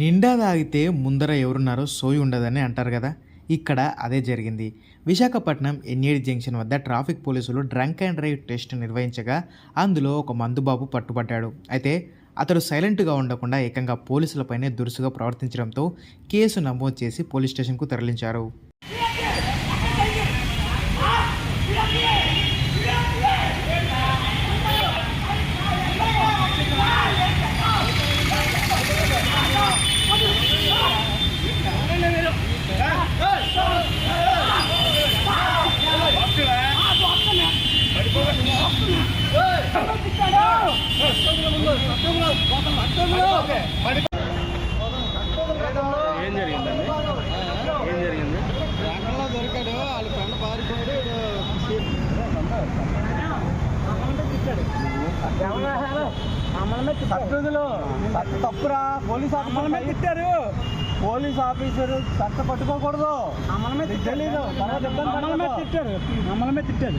నిండా తాగితే ముందర ఎవరున్నారో సోయి ఉండదని అంటారు కదా. ఇక్కడ అదే జరిగింది. విశాఖపట్నం ఎన్ఏడి జంక్షన్ వద్ద ట్రాఫిక్ పోలీసులు డ్రంక్ అండ్ డ్రైవ్ టెస్ట్ నిర్వహించగా అందులో ఒక మందుబాబు పట్టుబడ్డాడు. అయితే అతడు సైలెంట్గా ఉండకుండా ఏకంగా పోలీసులపైనే దురుసుగా ప్రవర్తించడంతో కేసు నమోదు చేసి పోలీస్ స్టేషన్కు తరలించారు. ఏం జరిగిందండి? ఏం జరిగింది? ఎక్కడో దొరికాడు వాళ్ళ ఫ్రెండ్ పారిపోయాడు తప్పురా పోలీస్ ఆఫీసర్ తిట్టారు. పోలీస్ ఆఫీసర్ చట్ట పట్టుకోకూడదు. తెలీదు. తర్వాత. తిట్టారు. మమ్మల్ని తిట్టారు.